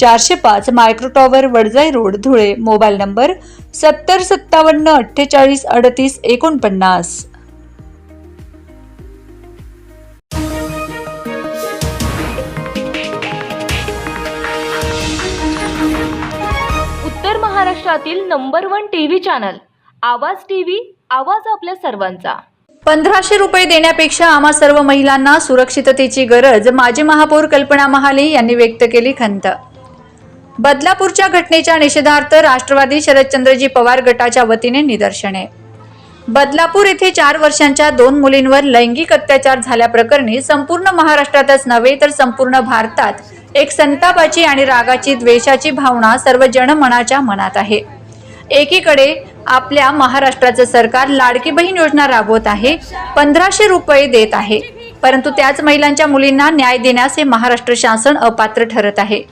चारशे पाच micro tower Wadjai road Dhule. Mobile number सत्तर सत्तावन्न अठ्ठेचाळीस अडतीस एकोणपन्नास. उत्तर महाराष्ट्रातील number one TV channel Awaaz TV आवाज आपल्या सर्वांचा. पंधराशे रुपये देण्यापेक्षा आम्हा सर्व महिलांना सुरक्षिततेची गरज माजी महापौर कल्पना महाले यांनी व्यक्त केली खंत. बदलापूरच्या घटनेच्या निषेधार्थ राष्ट्रवादी शरदचंद्रजी पवार गटाच्या वतीने निदर्शने. बदलापूर येथे चार वर्षांच्या दोन मुलींवर लैंगिक अत्याचार झाल्याप्रकरणी संपूर्ण महाराष्ट्रातच नव्हे तर संपूर्ण भारतात एक संतापाची आणि रागाची द्वेषाची भावना सर्व जनमनाच्या मनात आहे. एकीकडे आपल्या महाराष्ट्राचं सरकार लाडकी बहीण योजना राबवत आहे पंधराशे रुपये देत आहे परंतु त्याच महिलांच्या मुलींना न्याय देण्यास हे महाराष्ट्र शासन अपात्र ठरत आहे.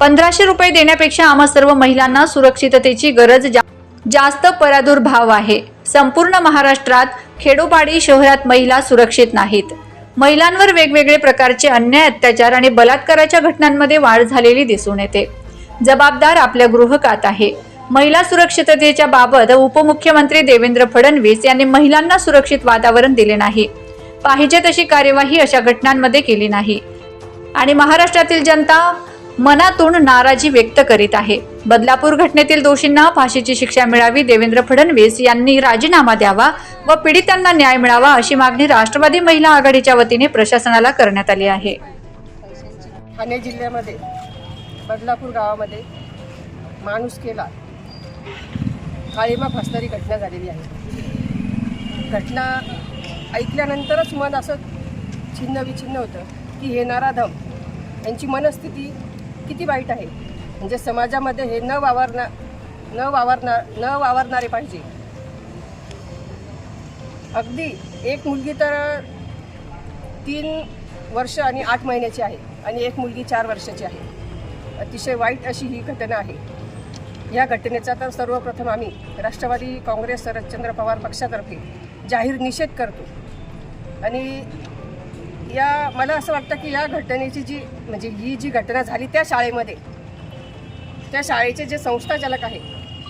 पंधराशे रुपये देण्यापेक्षा आम्हा सर्व महिलांना सुरक्षिततेची गरज जा- जास्त परादुर्भाव आहे. संपूर्ण महाराष्ट्रात खेडोपाडी शहरात महिला सुरक्षित नाहीत. महिलांवर वेगवेगळे प्रकारचे अन्याय अत्याचार आणि बलात्काराच्या घटनांमध्ये वाढ झालेली दिसून येते. जबाबदार आपल्या गृहकात आहे. महिला सुरक्षिततेच्या बाबत उपमुख्यमंत्री देवेंद्र फडणवीस यांनी महिलांना सुरक्षित वातावरण दिले नाही. पाहिजे तशी कार्यवाही अशा घटनांमध्ये केली नाही. आणि महाराष्ट्रातील जनता मनातून नाराजी व्यक्त करीत आहे. बदलापूर घटनेतील दोषींना फाशीची शिक्षा मिळावी देवेंद्र फडणवीस यांनी राजीनामा द्यावा व पीडितांना न्याय मिळावा अशी मागणी राष्ट्रवादी महिला आघाडीच्या वतीने प्रशासनाला करण्यात आली आहे. ठाणे जिल्ह्यामध्ये बदलापूर गावामध्ये माणूस केला. काळीमा फसणारी घटना झालेली आहे. घटना ऐकल्यानंतरच मन असं छिन्न विछिन्न होतं की हे नाराधम यांची मनस्थिती किती वाईट आहे? म्हणजे समाजामध्ये हे न वावरणार न वावरणार न वावरणारे पाहिजे. अगदी एक मुलगी तर तीन वर्ष आणि आठ महिन्याची आहे आणि एक मुलगी चार वर्षाची आहे. अतिशय वाईट अशी ही घटना आहे. या घटनेचा तर सर्वप्रथम आम्ही राष्ट्रवादी काँग्रेस शरदचंद्र पवार पक्षातर्फे जाहीर निषेध करतो. आणि या मला असं वाटतं की या घटनेची जी म्हणजे ही जी घटना झाली त्या शाळेमध्ये त्या शाळेचे जे संस्थाचालक आहे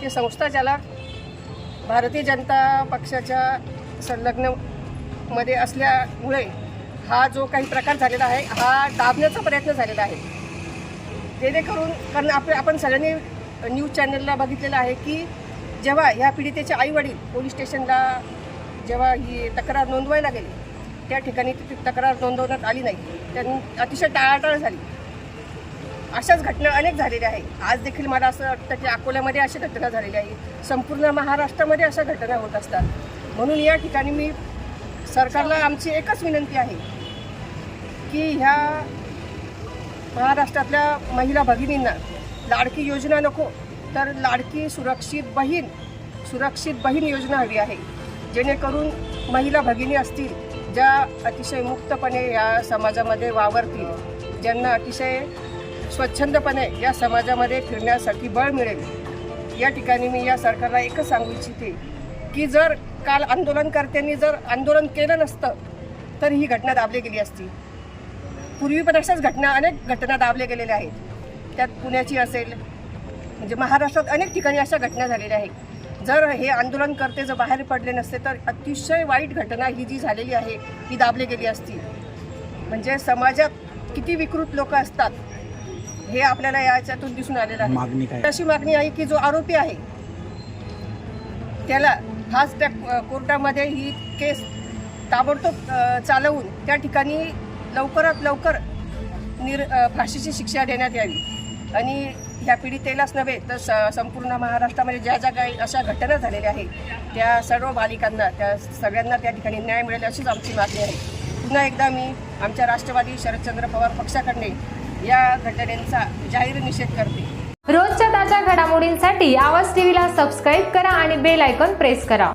ते संस्थाचालक भारतीय जनता पक्षाच्या संलग्नमध्ये असल्यामुळे हा जो काही प्रकार झालेला आहे हा दाबण्याचा प्रयत्न झालेला आहे. जेणेकरून कारण आप आपण सगळ्यांनी न्यूज चॅनलला बघितलेलं आहे की जेव्हा ह्या पीडितेचे आईवडील पोलीस स्टेशनला जेव्हा ही तक्रार नोंदवायला गेली त्या ठिकाणी ती तक्रार नोंदवण्यात आली नाही. त्यांनी अतिशय टाळाटाळ झाली. अशाच घटना अनेक झालेल्या आहे आज देखील मला असं वाटतं की अकोल्यामध्ये अशी घटना झालेली आहे. संपूर्ण महाराष्ट्रामध्ये अशा घटना होत असतात. म्हणून या ठिकाणी मी सरकारला आमची एकच विनंती आहे की ह्या महाराष्ट्रातल्या महिला भगिनींना लाडकी योजना नको तर लाडकी सुरक्षित बहीण सुरक्षित बहीण योजना हवी आहे. जेणेकरून महिला भगिनी असतील ज्या अतिशय मुक्तपणे या समाजामध्ये वावरतील ज्यांना अतिशय स्वच्छंदपणे या समाजामध्ये फिरण्यासाठी बळ मिळेल या ठिकाणी मी या सरकारला एकच सांगू इच्छिते की जर काल आंदोलनकर्त्यांनी जर आंदोलन केलं नसतं तर ही घटना दाबली गेली असती. पूर्वी पण अशाच घटना अनेक घटना दाबल्या गेलेल्या आहेत. त्यात पुण्याची असेल म्हणजे महाराष्ट्रात अनेक ठिकाणी अशा घटना झालेल्या आहेत. जर हे आंदोलनकर्ते जर बाहेर पडले नसते तर अतिशय वाईट घटना ही जी झालेली आहे ही दाबली गेली असती. म्हणजे समाजात किती विकृत लोक असतात हे आपल्याला याच्यातून दिसून आलेलं आहे. अशी मागणी आहे की जो आरोपी आहे त्याला फास्ट ट्रॅक कोर्टामध्ये ही केस ताबडतोब चालवून त्या ठिकाणी लवकरात लवकर निर फाशीची शिक्षा देण्यात यावी. आणि ह्या पीडितेलाच नव्हे तर स संपूर्ण महाराष्ट्रामध्ये ज्या ज्या काही अशा घटना झालेल्या आहेत त्या सर्व बालिकांना त्या सगळ्यांना त्या ठिकाणी न्याय मिळेल अशीच आमची मागणी आहे. पुन्हा एकदा मी आमच्या राष्ट्रवादी शरदचंद्र पवार पक्षाकडे या घटनेचा जाहीर निषेध करते. रोजच्या ताज्या घडामोडींसाठी आवाज टीव्हीला सबस्क्राईब करा आणि बेल आयकॉन प्रेस करा.